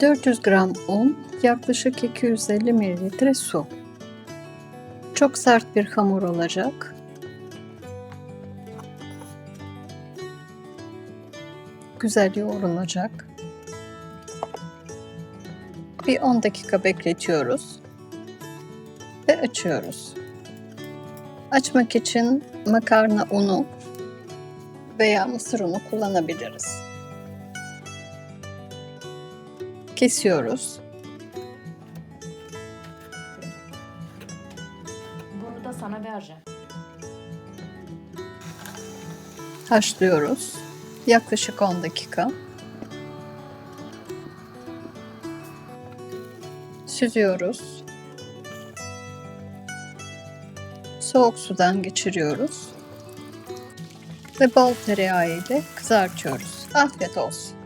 400 gram un, yaklaşık 250 mililitre su. Çok sert bir hamur olacak. Güzel yoğrulacak. Bir 10 dakika bekletiyoruz ve açıyoruz. Açmak için makarna unu veya mısır unu kullanabiliriz. Kesiyoruz. Bunu da sana vereceğim. Haşlıyoruz. Yaklaşık 10 dakika. Süzüyoruz. Soğuk sudan geçiriyoruz. Ve bol tereyağı ile kızartıyoruz. Afiyet olsun.